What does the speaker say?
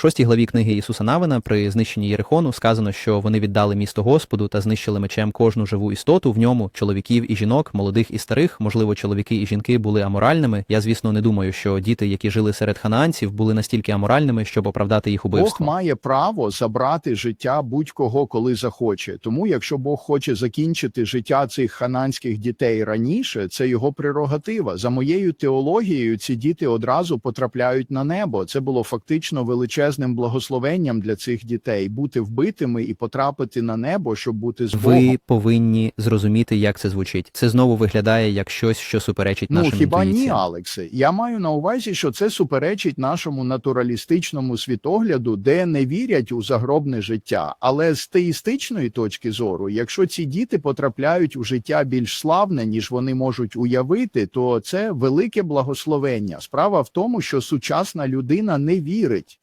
шостій главі книги Ісуса Навина при знищенні Єрихону сказано, що вони віддали місто Господу та знищили мечем кожну живу істоту в ньому чоловіків і жінок, молодих і старих. Можливо, чоловіки і жінки були аморальними. Я, звісно, не думаю, що діти, які жили серед ханаанців, були настільки аморальними, щоб оправдати їх Бог має право забрати життя будь-кого, коли захоче. Тому, якщо Бог хоче закінчити життя цих хананських дітей раніше, це його прерогатива. За моєю теологією, ці діти одразу потрапляють на небо. Це було фактично величезним благословенням для цих дітей бути вбитими і потрапити на небо, щоб бути з Богом. Ви повинні зрозуміти, як це звучить. Це знову виглядає як щось, що суперечить Ну нашим хіба ні. Алексе? Я маю на увазі, що це суперечить нашому натуралістичному світогляду, де не вірять у загробне життя. Але з теїстичної точки зору, якщо ці діти потрапляють у життя більш славне, ніж вони можуть уявити, то це велике благословення. Справа в тому, що сучасна людина не вірить.